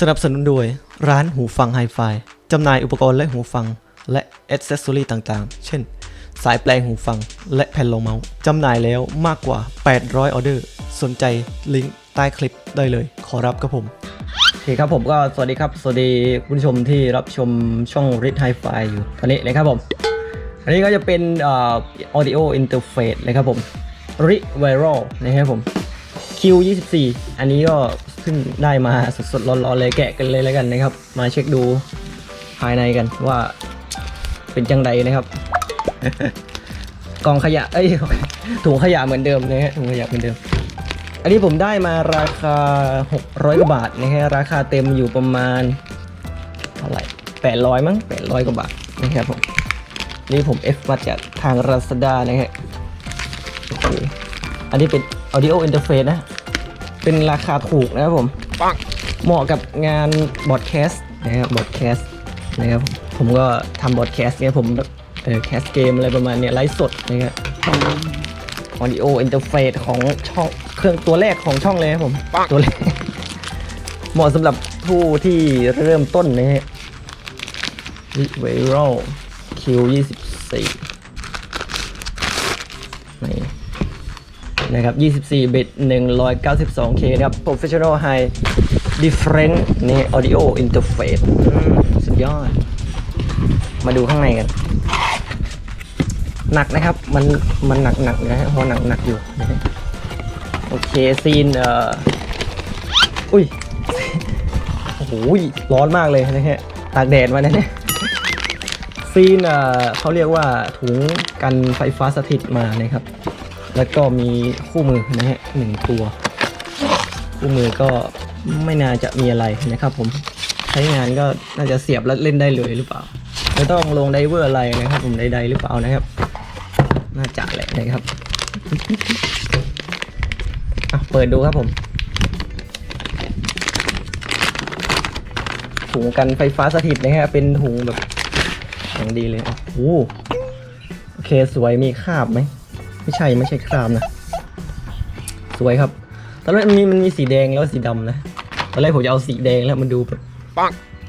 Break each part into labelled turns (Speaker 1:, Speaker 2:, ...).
Speaker 1: สนับสนุนโดย ร้านหูฟังไฮไฟจำหน่ายอุปกรณ์และหูฟัง และอ c เซสซอรีต่างๆ เช่น สายแปลงหูฟัง และแผ่นรองเมาส์จำหน่ายแล้วมากกว่า 800 ออเดอร์ สนใจลิงก์ใต้คลิปได้เลย ขอรับครับผม โอเคครับผมก็สวัสดีครับ สวัสดีคุณผู้ชมที่รับชมช่องริทไฮไฟอยู่ตอนนี้นะครับผม อันนี้ก็จะเป็นเออ audio interface เลยครับผม r i v i r a l นะครับผม Q24 อันนี้ก็ึ่งได้มาสดๆร้อนๆเลยแกะกันเลยแล้วกันนะครับ มาเช็คดูภายในกันว่าเป็นจังใดนะครับ กองขยะเอ้ยถุงขยะเหมือนเดิมนะฮะถุงขยะเหมือนเดิม อันนี้ผมได้มาราคา 600กว่าบาทนะฮะราคาเต็มอยู่ประมาณเท่าไหร่800มั้ง800กว่าบาทนะครับผมนี่ผม F มาจากทาง Lazada นะฮะอันนี้เป็น audio interface นะ เป็นราคาถูกนะครับผมเหมาะกับงานบอดแคสต์นะครับบอดแคสต์นะครับผมผมก็ทำบอดแคสต์เนี่ยผมแบบเออแคสเกมอะไรประมาณเนี้ยไลฟ์สดนะครับ audio interface ของช่องเครื่องตัวแรกของช่องเลยครับผมตัวแรกเหมาะสำหรับผู้ที่เริ่มต้นนะฮะ Viral Q24 นี่ นะครับ 24 บิต 192K นะครับ Professional High Different นี่ Audio Interface อืมสุดยอด มาดูข้างในกัน หนักนะครับ มัน มันหนักหนักๆนะฮะเพราะหนักหนักอยู่นะฮะโอเค ซีน เอ่อ อุ้ย โอ้โห ร้อนมากเลยนะฮะ ตากแดดมาเนี่ยซีนเอ่อเขาเรียกว่าถุงกันไฟฟ้าสถิตมานะครับ แล้วก็มีคู่มือนะฮะหนึ่งตัว คู่มือก็ไม่น่าจะมีอะไรนะครับผมใช้งานก็น่าจะเสียบแล้วเล่นได้เลยหรือเปล่า ไม่ต้องลงไดเวอร์อะไรนะครับ ผมใดๆหรือเปล่านะครับ น่าจะแหละนะครับอะเปิดดูครับผมถุงกันไฟฟ้าสถิตนะฮะเป็นถุงแบบอย่างดีเลยโอ้โหโอเคสวยมีคราบไหม ไม่ใช่ไม่ใช่ครามนะ สวยครับ ตอนแรกมันมีมันมีสีแดงแล้วสีดำนะ ตอนแรกผมจะเอาสีแดงแล้วมันดูแบบ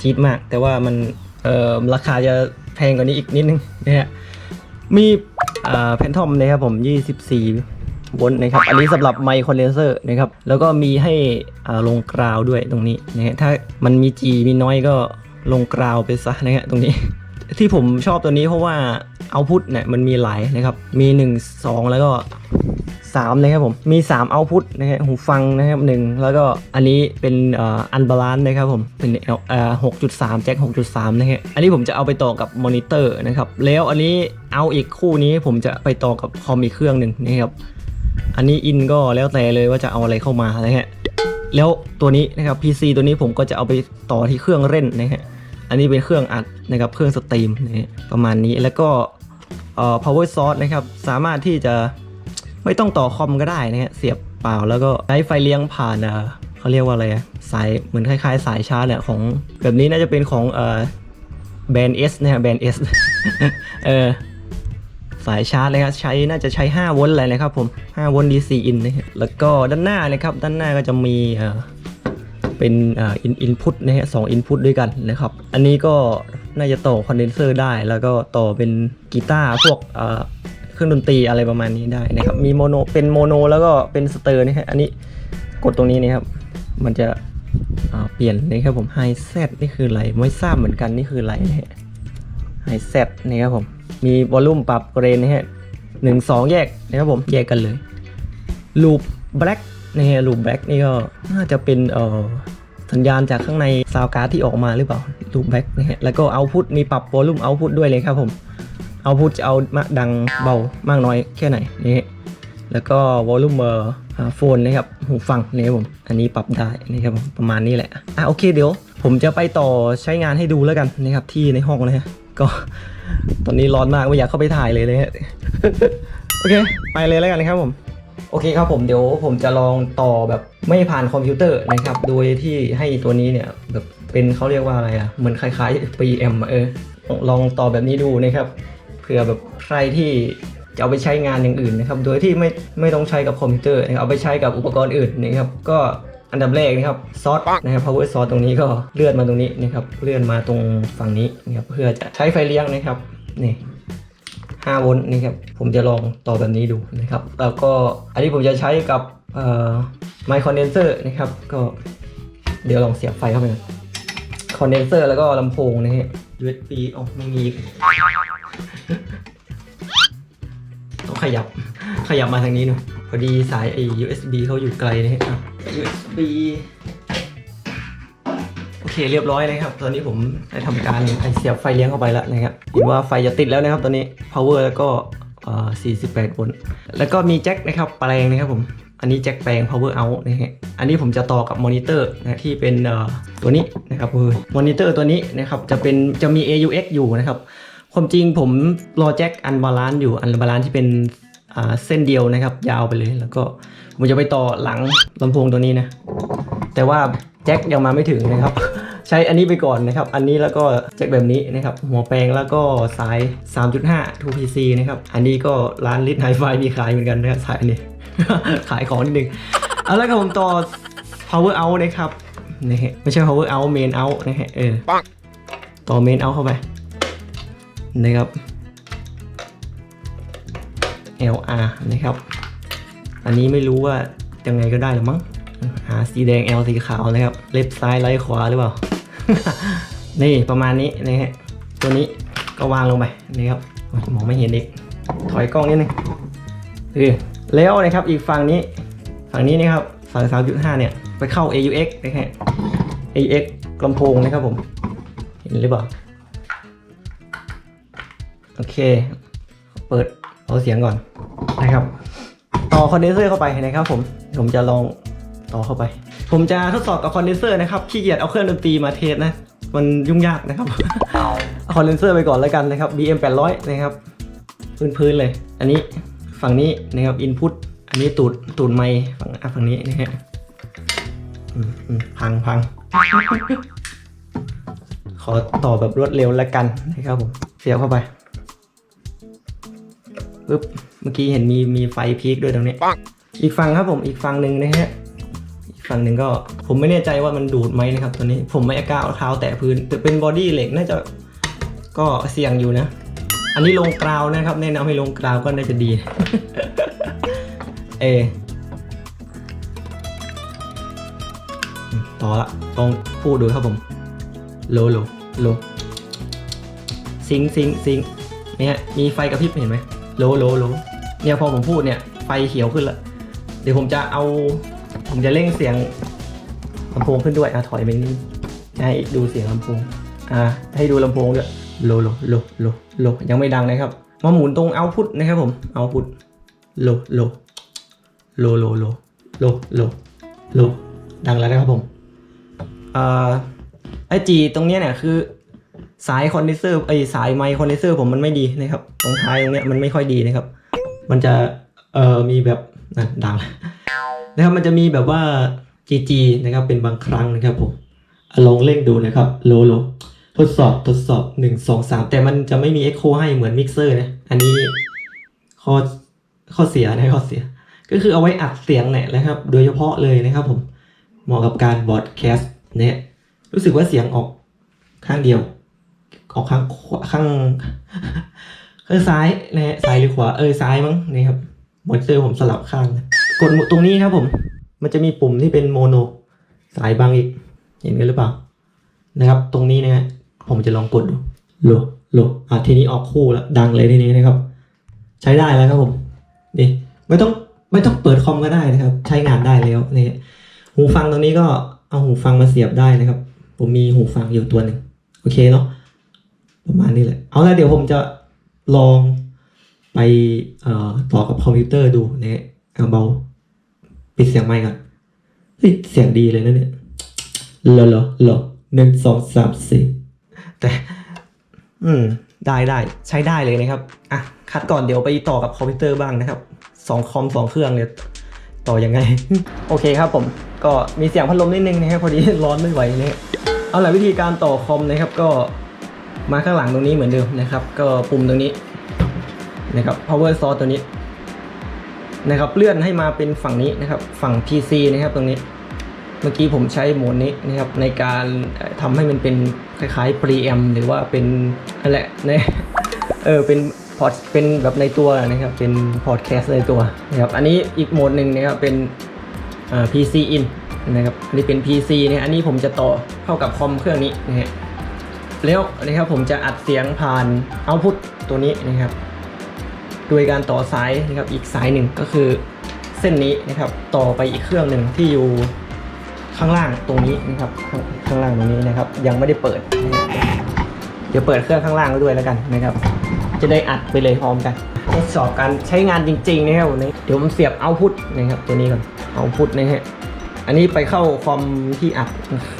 Speaker 1: จี๊ดมาก แต่ว่ามันเอ่อราคาจะแพงกว่านี้อีกนิดนึงนะฮะ มีอ่าแพนทอมนะครับผม 24โวลต์นะครับ อันนี้สำหรับไมค์คอนเดนเซอร์นะครับ แล้วก็มีให้อ่าลงกราวด้วยตรงนี้นะฮะ ถ้ามันมีจีมีน้อยก็ลงกราวไปซะนะฮะตรงนี้ ที่ผมชอบตัวนี้เพราะว่าเอาพุทเนี่ยมันมีหลายนะครับ มี 1 2 แล้วก็ 3 นะครับผม มี 3 เอาพุทนะฮะหูฟังนะครับหนึ่งแล้วก็อันนี้เป็นอันบาลานซ์นะครับผม เป็นเอ่อ6.3แจ็ค6.3นะฮะ อันนี้ผมจะเอาไปต่อกับมอนิเตอร์นะครับ แล้วอันนี้เอาอีกคู่นี้ผมจะไปต่อกับคอมอีกเครื่องหนึ่งนะครับ อันนี้อินก็แล้วแต่เลยว่าจะเอาอะไรเข้ามานะฮะ แล้วตัวนี้นะครับ PC ตัวนี้ผมก็จะเอาไปต่อที่เครื่องเล่นนะฮะ อันนี้เป็นเครื่องอัดนะครับเครื่องสตรีมนะประมาณนี้แล้วก็เอ่อ power source นะครับสามารถที่จะไม่ต้องต่อคอมก็ได้นะฮะเสียบเปล่าแล้วก็ใช้ไฟเลี้ยงผ่านเอ่อเขาเรียกว่าอะไรสายเหมือนคล้ายๆ สายชาร์จเนี่ยของแบบนี้น่าจะเป็นของเอ่อแบรนด์ S นะฮะแบรนด์ S เออสายชาร์จเลยครับใช้น่าจะใช้ 5 โวลต์เลยนะครับผม 5 โวลต์ DC in นะแล้วก็ด้านหน้านะครับ ด้านหน้าก็จะมี เป็นอ่ออินอินพุตนะฮะสองอินพุตด้วยกันนะครับ อันนี้ก็น่าจะต่อคอนเดนเซอร์ได้ แล้วก็ต่อเป็นกีตาร์พวกเอ่อเครื่องดนตรีอะไรประมาณนี้ได้นะครับ มีโมโนเป็นโมโนแล้วก็เป็นสเตอร์นะฮะอันนี้กดตรงนี้นะครับ มันจะอ่าเปลี่ยนนะครับผมไฮเซตนี่คืออะไรไม่ทราบเหมือนกันนี่คืออะไรนะฮะไฮเซตนะครับผมมีวอลลุ่มปรับเกรนนะฮะหนึ่งสองแยกนะครับผมแยกกันเลยลูปแบล็กนะฮะลูปแบล็กนี่ก็น่าจะเป็นเอ่อ สัญญาณจากข้างในซาวการ์ดที่ออกมาหรือเปล่าลูปแบ็กนะฮะแล้วก็เอาพุทมีปรับโวลลูมเอาพุทด้วยเลยครับผมเอาพุทจะเอามาดังเบามากน้อยแค่ไหนนี่แล้วก็วอลลุ่มเบอ่อโฟนนะครับหูฟังนะครับผม อันนี้ปรับได้นะครับผมประมาณนี้แหละอะโอเคเดี๋ยว ผมจะไปต่อใช้งานให้ดูแล้วกันนะครับที่ในห้องนะฮะก็ตอนนี้ร้อนมากไม่อยากเข้าไปถ่ายเลยเลยฮะโอเค ไปเลยแล้วกันนะครับผม โอเคครับผมเดี๋ยวผมจะลองต่อแบบไม่ผ่านคอมพิวเตอร์นะครับ โดยที่ให้ตัวนี้เนี่ยแบบเป็นเขาเรียกว่าอะไรอะเหมือนคล้ายๆ PM อะเออลองต่อแบบนี้ดูนะครับเผื่อแบบใครที่จะเอาไปใช้งานอย่างอื่นนะครับ โดยที่ไม่ไม่ต้องใช้กับคอมพิวเตอร์นะครับเอาไปใช้กับอุปกรณ์อื่นนะครับ ก็อันดับแรกนะครับซอสนะครับ power ซอสตรงนี้ก็เลื่อนมาตรงนี้นะครับ เลื่อนมาตรงฝั่งนี้นะครับเพื่อจะใช้ไฟเลี้ยงนะครับนี่ 5โวลต์นี่ครับผมจะลองต่อแบบนี้ดูนะครับ แล้วก็อันนี้ผมจะใช้กับไมค์คอนเดนเซอร์นะครับ ก็เดี๋ยวลองเสียบไฟเข้าไปก่อนคอนเดนเซอร์แล้วก็ลำโพงนะฮะ USB อ๋อไม่มี ต้องขยับ ขยับมาทางนี้หน่อยพอดีสายไอ้ USB เขาอยู่ไกลนะฮะ USB เคเรียบร้อยนะครับ ตอนนี้ผมได้ทำการเสียบไฟเลี้ยงเข้าไปแล้วนะครับเห็นว่าไฟจะติดแล้วนะครับตอนนี้ power แล้วก็48โวลต์แล้วก็มีแจ็คนะครับแปลงนะครับผมอันนี้แจ็คแปลง power out นะฮะ อันนี้ผมจะต่อกับมอนิเตอร์นะที่เป็นตัวนี้นะครับคือมอนิเตอร์ตัวนี้นะครับจะเป็นจะมี AUX อยู่นะครับ ความจริงผมรอแจ็คอันบาลานซ์อยู่อันบาลานซ์ที่เป็นเส้นเดียวนะครับ ยาวไปเลย แล้วก็ผมจะไปต่อหลังลำโพงตัวนี้นะ แต่ว่าแจ็คยังมาไม่ถึงนะครับ ใช้อันนี้ไปก่อนนะครับ อันนี้แล้วก็แจ็คแบบนี้นะครับ หัวแปลงแล้วก็สาย 3.5 2PC นะครับ อันนี้ก็ร้านลิทไฮไฟมีขายเหมือนกันนะครับสายอันนี้ขายของนิดนึงเอาแล้วก็ผมต่อ power out นะครับนี่ฮะไม่ใช่ power out main out นะฮะเออต่อ main out เข้าไปนะครับ LR นะครับ อันนี้ไม่รู้ว่ายังไงก็ได้หรือมั้งหาสีแดง L สีขาวนะครับ เล็บซ้ายไล่ขวาหรือเปล่า นี่ประมาณนี้นะฮะตัวนี้ก็วางลงไปนะครับมองไม่เห็นอีกถอยกล้องนิดนึงเออแล้วนะครับอีกฝั่งนี้ฝั่งนี้นะครับฝั่ง3.5เนี่ยไปเข้า AUX นะฮะ AUX ลำโพงนะครับผม เห็นหรือเปล่าโอเค เปิดเอาเสียงก่อนนะครับ ต่อคอนเดนเซอร์เข้าไปนะครับผมผมจะลองต่อเข้าไป ผมจะทดสอบกับคอนเดนเซอร์นะครับขี้เกียจเอาเครื่องดนตรีมาเทสนะ มันยุ่งยากนะครับเอาคอนเดนเซอร์ไปก่อนแล้วกันนะครับ BM 800นะครับพื้นๆเลย อันนี้ฝั่งนี้นะครับ input อันนี้ตูดตูดไมค์ฝั่งอะฝั่งนี้นะฮะอืมอืมพังพังขอต่อแบบรวดเร็วแล้วกันนะครับผมเสียบเข้าไปปึ๊บเมื่อกี้เห็นมีมีไฟพีคด้วยตรงนี้ อีกฝั่งครับผมอีกฝั่งหนึ่งนะฮะ อีกฝั่งหนึ่งก็ผมไม่แน่ใจว่ามันดูดไหมนะครับตัวนี้ผมไม่กล้าเอาเท้าแตะพื้นแต่เป็นบอดี้เหล็กน่าจะก็เสี่ยงอยู่นะ อันนี้ลงกราวนะครับ แนะนำให้ลงกราวก็น่าจะดี เอ ต่อละลองพูดดูครับผม โลโลโลซิงซิงซิงเนี่ยมีไฟกระพริบเห็นไหมโลโลโลเนี่ยพอผมพูดเนี่ยไฟเขียวขึ้นละเดี๋ยวผมจะเอา ผมจะเร่งเสียงลำโพงขึ้นด้วยอะถอยไปนิดให้ดูเสียงลำโพงอะให้ดูลำโพงด้วยโลโลโลโลโลยังไม่ดังนะครับมาหมุนตรงเอาพุทนะครับผมเอาพุทโลโลโลโลโลโลโลโลดังแล้วนะครับผมอ่าไอจีตรงเนี้ยเนี่ยคือสายคอนเดนเซอร์ไอสายไมค์คอนเดนเซอร์ผมมันไม่ดีนะครับ ตรงท้ายตรงเนี้ยมันไม่ค่อยดีนะครับ มันจะเอ่อมีแบบนั่นดังแล้ว นะครับมันจะมีแบบว่า GG นะครับเป็นบางครั้งนะครับผมลองเล่งดูนะครับโลโลทดสอบทดสอบ 1 2 3 แต่มันจะไม่มี Echo ให้เหมือนมิกเซอร์นะ อันนี้ข้อข้อเสียนะข้อเสีย ก็คือเอาไว้อัดเสียงแหละนะครับ โดยเฉพาะเลยนะครับผมเหมาะกับการบอดแคสต์เนี่ยรู้สึกว่าเสียงออกข้างเดียว ออกข้างข้างข้างซ้ายนะฮะซ้ายหรือขวาเออซ้ายมั้งนี่ครับมอนิเตอร์ผมสลับข้างนะ กดตรงนี้ครับผม มันจะมีปุ่มที่เป็นโมโนสายบางอีก เห็นกันหรือเปล่า นะครับ ตรงนี้นะฮะผมจะลองกดดูโลโลอะทีนี้ออกคู่แล้วดังเลยทีนี้นะครับ ใช้ได้แล้วครับผมนี่ไม่ต้องไม่ต้องเปิดคอมก็ได้นะครับ ใช้งานได้แล้วนี่หูฟังตรงนี้ก็เอาหูฟังมาเสียบได้นะครับ ผมมีหูฟังอยู่ตัวหนึ่งโอเคเนาะประมาณนี้แหละเอาละเดี๋ยวผมจะลองไปเอ่อต่อกับคอมพิวเตอร์ดูนี่ยเอาเบา ปิดเสียงไมค์ก่อนเฮ้ยเสียงดีเลยนะเนี่ยเหรอเหรอเหรอหนึ่งสองสามสี่แต่ อืม ได้ได้ใช้ได้เลยนะครับ อะ คัดก่อนเดี๋ยวไปต่อกับคอมพิวเตอร์บ้างนะครับสองคอมสองเครื่องเลยต่อยังไง โอเคครับผม ก็มีเสียงพัดลมนิดนึงนะครับพอดีร้อนไม่ไหวนะเอาละวิธีการต่อคอมนะครับ ก็มาข้างหลังตรงนี้เหมือนเดิมนะครับ ก็ปุ่มตรงนี้นะครับ power source ตัวนี้ นะครับเลื่อนให้มาเป็นฝั่งนี้นะครับฝั่ง PC นะครับตรงนี้เมื่อกี้ผมใช้โหมดนี้นะครับในการเอ่อทำให้มันเป็นคล้ายๆ preamp หรือว่าเป็นนั่นแหละในเออเป็นพอดเป็นแบบในตัวนะครับเป็นพอดแคสต์ในตัวนะครับอันนี้อีกโหมดหนึ่งนะครับเป็นอ่อ PC in นะครับอันนี้เป็น PC เนี่ยอันนี้ผมจะต่อเข้ากับคอมเครื่องนี้นะฮะแล้วนะครับผมจะอัดเสียงผ่านเอาพุตตัวนี้นะครับ โดยการต่อสายนะครับอีกสายหนึ่งก็คือเส้นนี้นะครับต่อไปอีกเครื่องหนึ่งที่อยู่ข้างล่างตรงนี้นะครับข้างข้างล่างตรงนี้นะครับ ยังไม่ได้เปิดนะครับเดี๋ยวเปิดเครื่องข้างล่างไว้ด้วยแล้วกันนะครับ จะได้อัดไปเลยพร้อมกันทดสอบการใช้งานจริงๆนะครับวันนี้เดี๋ยวผมเสียบเอาพุทนะครับตัวนี้ก่อนเอาพุทนะฮะอันนี้ไปเข้าคอมที่อัด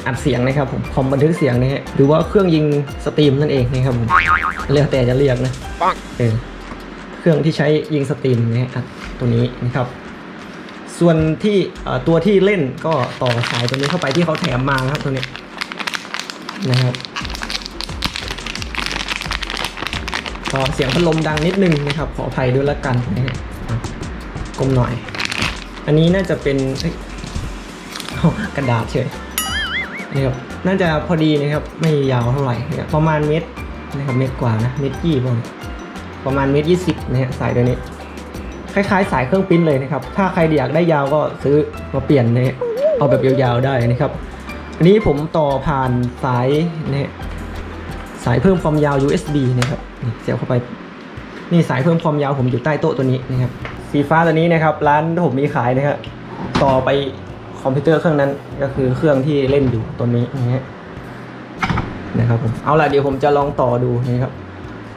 Speaker 1: อัดเสียงนะครับผมคอมบันทึกเสียงนะฮะหรือว่าเครื่องยิงสตรีมนั่นเองนะครับผมแล้วแต่จะเรียกนะเออ เครื่องที่ใช้ยิงสตรีมนะฮะอัดตัวนี้นะครับ ส่วนที่ตัวที่เล่นก็ต่อสายตัวนี้เข้าไปที่เขาแถมมานะครับตัวนี้นะครับก็เสียงพัดลมดังนิดนึงนะครับ ขออภัยด้วยละกันนะฮะก้มหน่อย อันนี้น่าจะเป็นกระดาษเฉยนะครับน่าจะพอดีนะครับ ไม่ยาวเท่าไหร่ ประมาณเมตรนะครับ เมตรกว่านะ เมตรยี่ประมาณ ประมาณเมตรยี่สิบนะฮะสายตัวนี้ คล้ายๆ สายเครื่องปิ้นเลยนะครับ ถ้าใครอยากได้ยาวก็ซื้อมาเปลี่ยนนะฮะเอาแบบยาวๆได้นะครับ อันนี้ผมต่อผ่านสายนะฮะสายเพิ่มความยาว USB นะครับนี่เสียบเข้าไป นี่สายเพิ่มความยาวผมอยู่ใต้โต๊ะตัวนี้นะครับ สีฟ้าตัวนี้นะครับ ร้านที่ผมมีขายนะครับต่อไปคอมพิวเตอร์เครื่องนั้นก็คือเครื่องที่เล่นอยู่ตัวนี้นะฮะนะครับผมเอาล่ะเดี๋ยวผมจะลองต่อดูนะครับ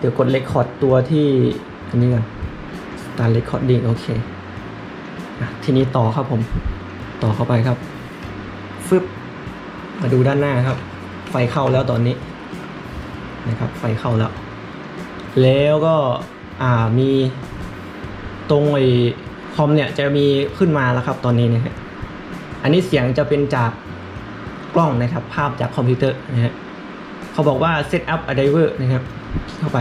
Speaker 1: เดี๋ยวกดเลคคอร์ดตัวที่อันนี้ก่อน Start Recording โอเคอะทีนี้ต่อครับผม ต่อเข้าไปครับ ฟึบ มาดูด้านหน้าครับ ไฟเข้าแล้วตอนนี้ นะครับ ไฟเข้าแล้ว แล้วก็ อ่า มีตรงไอ้คอมเนี่ยจะมีขึ้นมาแล้วครับ ตอนนี้นะฮะ อันนี้เสียงจะเป็นจากกล้องนะครับ ภาพจากคอมพิวเตอร์นะฮะ เขาบอกว่า set up a driver นะครับ เข้าไป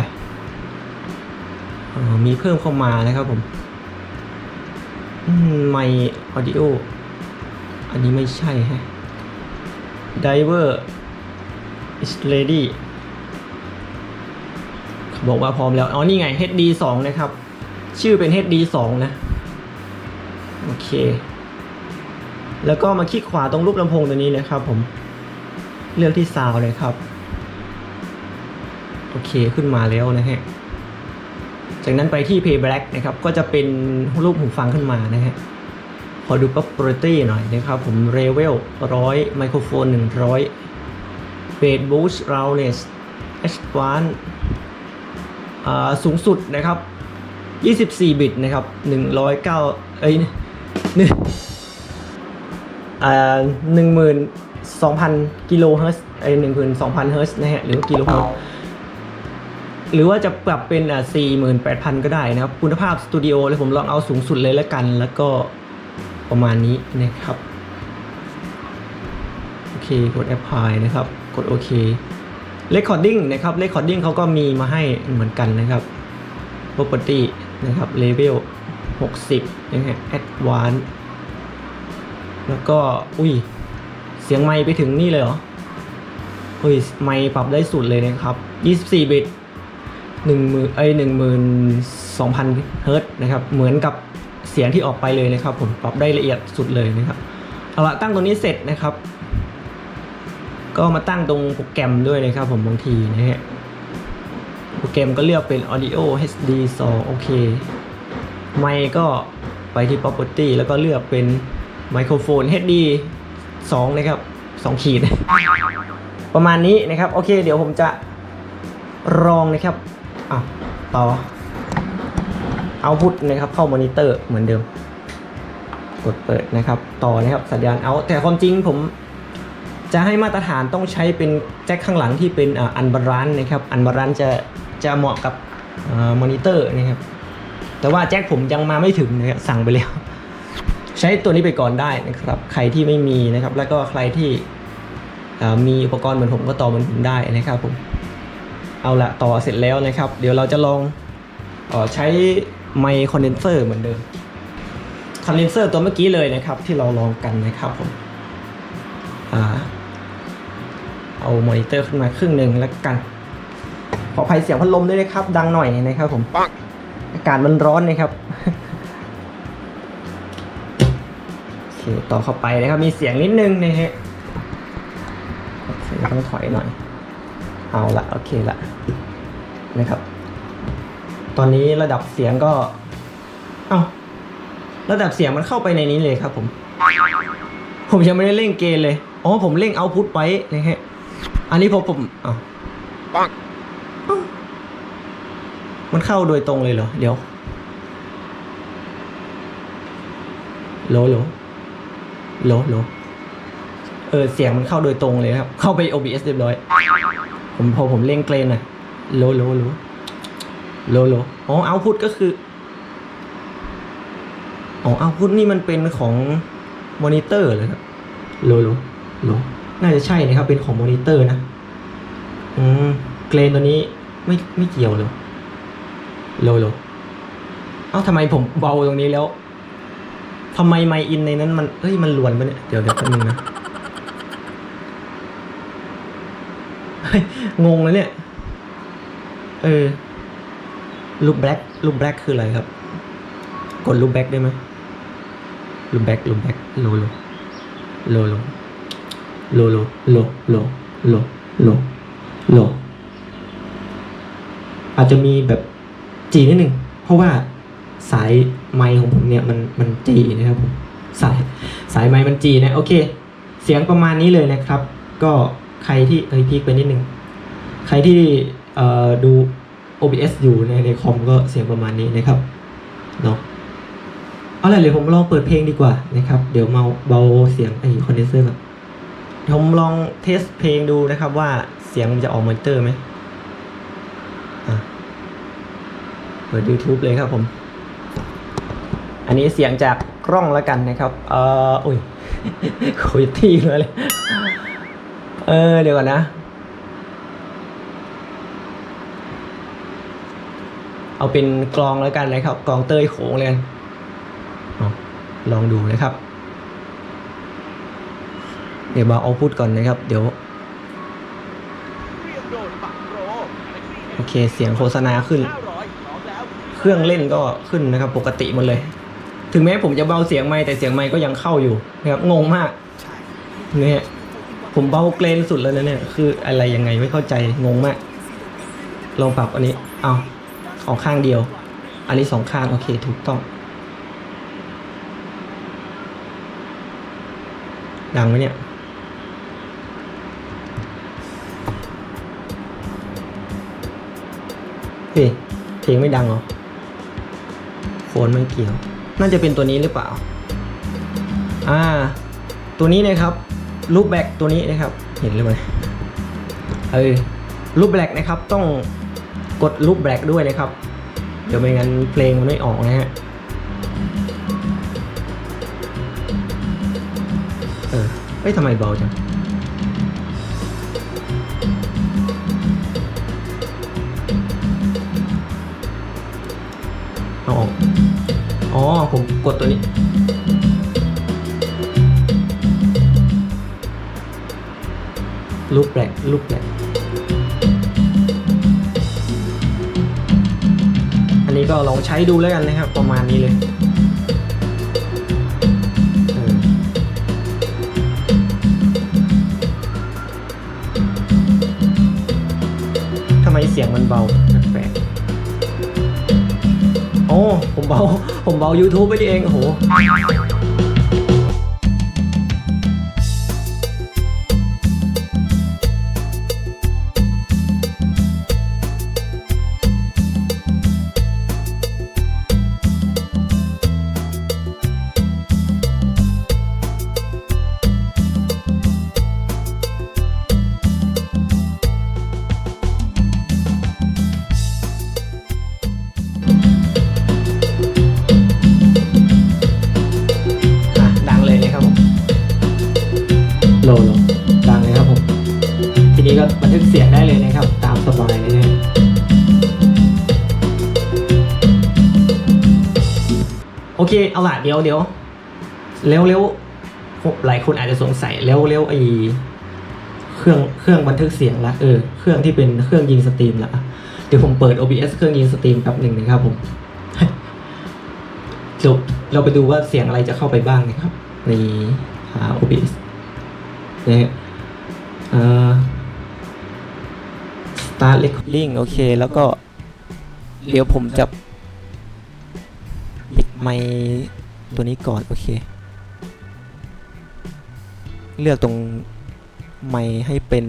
Speaker 1: มีเพิ่มเข้ามานะครับผมไมค์ออดิโอ อันนี้ไม่ใช่ฮะ Diver is ready เขาบอกว่าพร้อมแล้ว อ๋อ นี่ไง HD 2นะครับ ชื่อเป็น HD 2นะ โอเค แล้วก็มาคลิกขวาตรงรูปลำโพงตัวนี้นะครับผม เลือกที่ซาวเลยครับ เคขึ้นมาแล้วนะฮะ จากนั้นไปที่ Playback นะครับ ก็จะเป็นรูปหูฟังขึ้นมานะฮะ ขอดู property หน่อยนะครับ ผม level 100ไมโครโฟน100 bass boost loudness advance อ่าสูงสุดนะครับ 24 บิตนะครับ 109 เอ้ยหนึ่งอ่า12,000กิโลเฮิรตซ์ไอ้12,000เฮิรตซ์นะฮะ หรือกิโลเฮิรตซ์ หรือว่าจะปรับเป็นอะ48,000 ก็ได้นะครับ คุณภาพสตูดิโอเลยผมลองเอาสูงสุดเลยแล้วกัน แล้วก็ประมาณนี้นะครับ โอเค กด apply นะครับ กดโอเค recording นะครับ recording เขาก็มีมาให้เหมือนกันนะครับ property นะครับ level 60นะฮะ advanced แล้วก็ อุ้ย เสียงไมค์ไปถึงนี่เลยเหรอเฮ้ย ไมค์ปรับได้สุดเลยนะครับ 24 บิต หนึ่งหมื่นไอหนึ่งหมื่นสองพันเฮิร์ตนะครับเหมือนกับเสียงที่ออกไปเลยนะครับ ผมปรับได้ละเอียดสุดเลยนะครับเอาละตั้งตรงนี้เสร็จนะครับ ก็มาตั้งตรงโปรแกรมด้วยนะครับ ผมบางทีนะฮะโปรแกรมก็เลือกเป็น Audio HD 2โอเคไมค์ก็ไปที่ Property แล้วก็เลือกเป็นไมโครโฟน HD 2นะครับ2ขีด ประมาณนี้นะครับ โอเค เดี๋ยวผมจะลองนะครับ อะต่อเอาพุทนะครับเข้ามอนิเตอร์เหมือนเดิม กดเปิดนะครับ ต่อนะครับสัญญาณเอาแต่ความจริงผมจะให้มาตรฐานต้องใช้เป็นแจ็คข้างหลังที่เป็นอันบารันนะครับอันบารันจะจะเหมาะกับอมอนิเตอร์นะครับแต่ว่าแจ็คผมยังมาไม่ถึงนะครับสั่งไปแล้ว ใช้ตัวนี้ไปก่อนได้นะครับ ใครที่ไม่มีนะครับ แล้วก็ใครที่มีอุปกรณ์เหมือนผมก็ต่อเหมือนผมได้นะครับผม เอาละต่อเสร็จแล้วนะครับ เดี๋ยวเราจะลองออใช้ไมค์คอนเดนเซอร์เหมือนเดิมคอนเดนเซอร์ตัวเมื่อกี้เลยนะครับ ที่เราลองกันนะครับผมอเอามอนิเตอร์ขึ้นมาครึ่งหนึ่งแล้วกัน ขออภัยเสียงพัดลมด้วยนะครับ ดังหน่อยนะครับผมอากาศมันร้อนนะครับโอเคต่อเข้าไปนะครับ มีเสียงนิดนึงนะฮะต้องถอยหน่อย เอาละโอเคละนะครับ ตอนนี้ระดับเสียงก็ เอ้าระดับเสียงมันเข้าไปในนี้เลยครับ ผม ผมยังไม่ได้เล่นเกมเลยอ๋อผมเล่งเอาพุทไว้นะฮะอันนี้พอผมเอ้าเอ้ามันเข้าโดยตรงเลยเหรอ เดี๋ยวโหลโหลโหลโหลเออ เสียงมันเข้าโดยตรงเลยครับ เข้าไป OBS เรียบร้อย ผมพอผมเล่งเกรนอะโลโลโลโลโลอ๋อเอาพุทก็คืออ๋อเอาพุทนี่มันเป็นของมอนิเตอร์เลยครับโลโลโลน่าจะใช่นะครับ เป็นของมอนิเตอร์นะ อืมเกรนตัวนี้ไม่ไม่เกี่ยวเลยโลโลเอ้าทำไมผมเบาตรงนี้แล้วทำไมไมอินในนั้นมันเฮ้ยมันลวนปะเนี่ยเดี๋ยวเดี๋ยวแป๊บนึงนะ เฮ้ย งงเลยเนี่ย เออลูปแบล็กลูปแบล็กคืออะไรครับ กดลูปแบล็กได้ไหมลูปแบล็กลูปแบล็กโลโลโลโลโลโลโลโลโลโลโลอาจจะมีแบบจีนิดหนึ่งเพราะว่าสายไมค์ของผมเนี่ยมันมันจีนะครับผมสายสายไมค์มันจีนะ โอเค เสียงประมาณนี้เลยนะครับ ก็ ใครที่เอ้ยพีคไปนิดนึง ใครที่เอ่อดู OBS อยู่ในในคอมก็เสียงประมาณนี้นะครับเนาะเอาละเดี๋ยวผมลองเปิดเพลงดีกว่านะครับ เดี๋ยวเมาเบาเสียงไอ้คอนเดนเซอร์ก่อนเดี๋ยวผมลองเทสเพลงดูนะครับว่าเสียงมันจะออกมอนิเตอร์ไหมอะเปิด YouTube เลยครับผม อันนี้เสียงจากกล้องแล้วกันนะครับ เอ่อ อุ้ยคุยที่เลย เออ เดี๋ยวก่อนนะ เอาเป็นกลองแล้วกันนะครับกลองเต้ยโขงเลยกันเอาลองดูนะครับ เดี๋ยวมาเอาพูดก่อนนะครับ เดี๋ยว โอเคเสียงโฆษณาขึ้น เครื่องเล่นก็ขึ้นนะครับ ปกติหมดเลย ถึงแม้ผมจะเบาเสียงไม่แต่เสียงไม่ก็ยังเข้าอยู่นะครับ งงมากเนี่ย ผมเบาเกรนสุดแล้วนะเนี่ย คืออะไรยังไงไม่เข้าใจงงมาก ลองปรับอันนี้ เอาเอาข้างเดียว อันนี้สองข้าง โอเค ถูกต้อง ดังไหมเนี่ย เฮ้ยเพลงไม่ดังเหรอโฟนไม่เกี่ยว น่าจะเป็นตัวนี้หรือเปล่า อ่า ตัวนี้นะครับ รูปแบกตัวนี้นะครับเห็นหรือไหมเออรูปแบกนะครับต้องกดรูปแบกด้วยนะครับ เดี๋ยวไม่งั้นเพลงมันไม่ออกนะฮะเออเฮ้ยทำไมเบาจังเอาออกอ๋อผมกดตัวนี้ รูปแปลกรูปแปลกอันนี้ก็ลองใช้ดูแล้วกันนะครับ ประมาณนี้เลยทำไมเสียงมันเบาแปลกโอ้ผมเบา ผมเบา YouTube ไปเองโอ้โห เดี๋ยวเดี๋ยวเร็วเร็วหลายคนอาจจะสงสัยแล้วแล้วไอเครื่องเครื่องบันทึกเสียงละเออเครื่องที่เป็นเครื่องยิงสตรีมละเดี๋ยวผมเปิด OBS เครื่องยิงสตรีมแป๊บหนึ่งนะครับผมเดี๋ยวเราไปดูว่าเสียงอะไรจะเข้าไปบ้างนะครับในอ่า OBS เนะฮะเอ่อ start recording โอเค แล้วก็ เดี๋ยวผมจะปิดไมค์ ตัวนี้ก่อน โอเค เลือกตรงไมค์ให้เป็น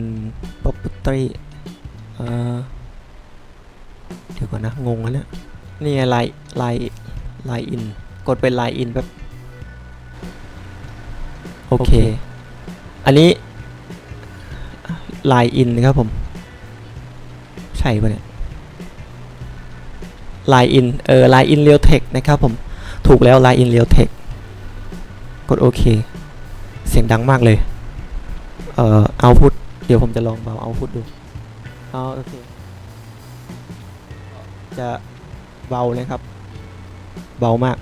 Speaker 1: property เอ่อเดี๋ยวก่อนนะ งงแล้วเนี่ยนี่ไงไลน์ไลน์ไลน์อิน กดเป็นไลน์อินแบบโอเค อันนี้ไลน์อินนะครับผม ใช่ปะเนี่ยไลน์อิน เออไลน์อินเรียวเทคนะครับผม ถูกแล้วไลน์อินเรียวเทคกดโอเคเสียงดังมากเลย เอ่อเอาพุทเดี๋ยวผมจะลองเบาเอาพุทดูเอาโอเค จะเบาเลยครับ เบามาก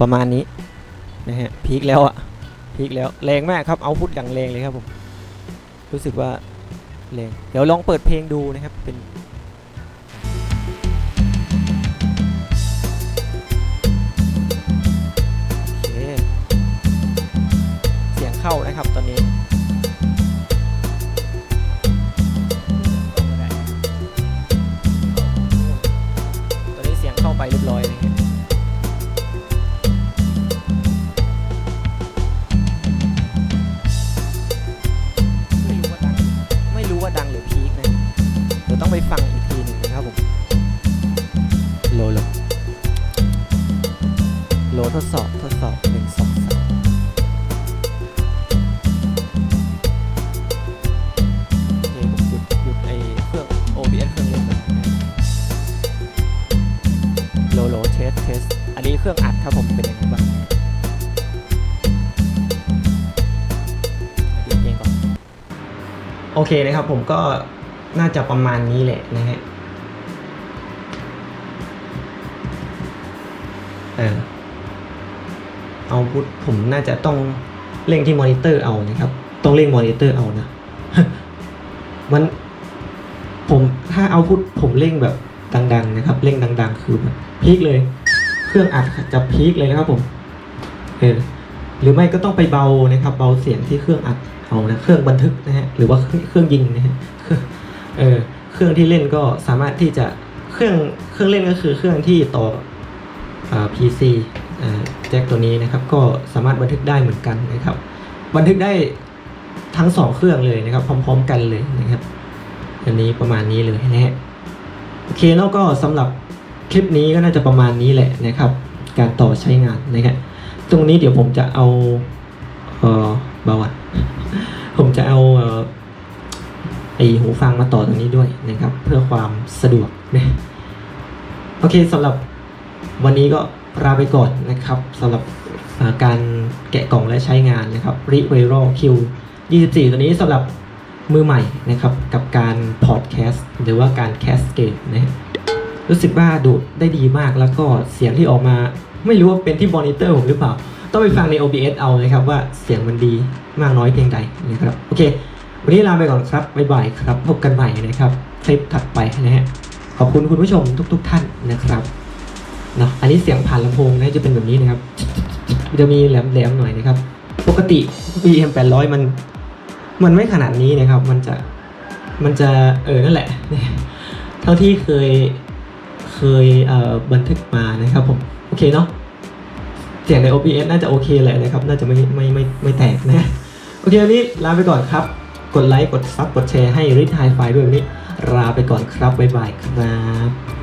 Speaker 1: ประมาณนี้นะฮะพีคแล้วอะพีคแล้วแรงมากครับเอาพุทอย่างแรงเลยครับผม รู้สึกว่าแรงเดี๋ยวลองเปิดเพลงดูนะครับเป็น เข้านะครับตอนนี้ตอนนี้เสียงเข้าไปเรียบร้อย เคนะครับผมก็น่าจะประมาณนี้แหละนะฮะเออเอาพุทผมน่าจะต้องเร่งที่มอนิเตอร์เอานะครับ ต้องเร่งมอนิเตอร์เอานะ มันผมถ้าเอาพุทผมเร่งแบบดังๆนะครับ เร่งดัง ๆ คือแบบพีคเลย เครื่องอัดจะพีคเลยนะครับผม เออหรือไม่ก็ต้องไปเบานะครับ เบาเสียงที่เครื่องอัด เอานะเครื่องบันทึกนะฮะหรือว่าเครื่องยิงนะฮะเออเครื่องที่เล่นก็สามารถที่จะเครื่องเครื่องเล่นก็คือเครื่องที่ต่ออ่า PC อ่าแจ็คตัวนี้นะครับ ก็สามารถบันทึกได้เหมือนกันนะครับ บันทึกได้ทั้งสองเครื่องเลยนะครับ พร้อม ๆ กันเลยนะครับอันนี้ประมาณนี้เลยนะฮะโอเคแล้วก็สำหรับคลิปนี้ก็น่าจะประมาณนี้แหละนะครับ การต่อใช้งานนะครับตรงนี้เดี๋ยวผมจะเอาเออเบาอะ ผมจะเอาไอหูฟังมาต่อตรงนี้ด้วยนะครับ เพื่อความสะดวกนะโอเคสำหรับวันนี้ก็ลาไปก่อนนะครับสำหรับการแกะกล่องและใช้งานนะครับ r e v i r a l Q 24 ตัวนี้สำหรับมือใหม่นะครับ กับการพอดแคสต์หรือว่าการแคสเกมนะฮะรู้สึกว่าดูดได้ดีมากแล้วก็เสียงที่ออกมา ไม่รู้ว่าเป็นที่มอนิเตอร์ผมหรือเปล่า ต้องไปฟังใน OBS เอานะครับว่าเสียงมันดีมากน้อยเพียงใดนะครับโอเค วันนี้ลาไปก่อนครับบ๊ายบายครับพบกันใหม่นะครับคลิปถัดไปนะฮะขอบคุณคุณผู้ชมทุกๆท่านนะครับเนาะอันนี้เสียงผ่านลำโพงนะจะเป็นแบบนี้นะครับ จะมีแหลมๆหน่อยนะครับ ปกติ BM 800มัน มันไม่ขนาดนี้นะครับ มันจะมันจะเออนั่นแหละ เท่าที่เคยเคยเบันทึกมานะครับผม โอเคเนาะ เสียงใน OBS น่าจะโอเคแหละนะครับ น่าจะไม่ไม่ไม่ไม่แตกนะ โอเควันนี้ลาไปก่อนครับ กดไลค์ กดซับกดแชร์ให้ริทไฮไฟด้วยวันนี้ลาไปก่อนครับ บ๊ายบายครับ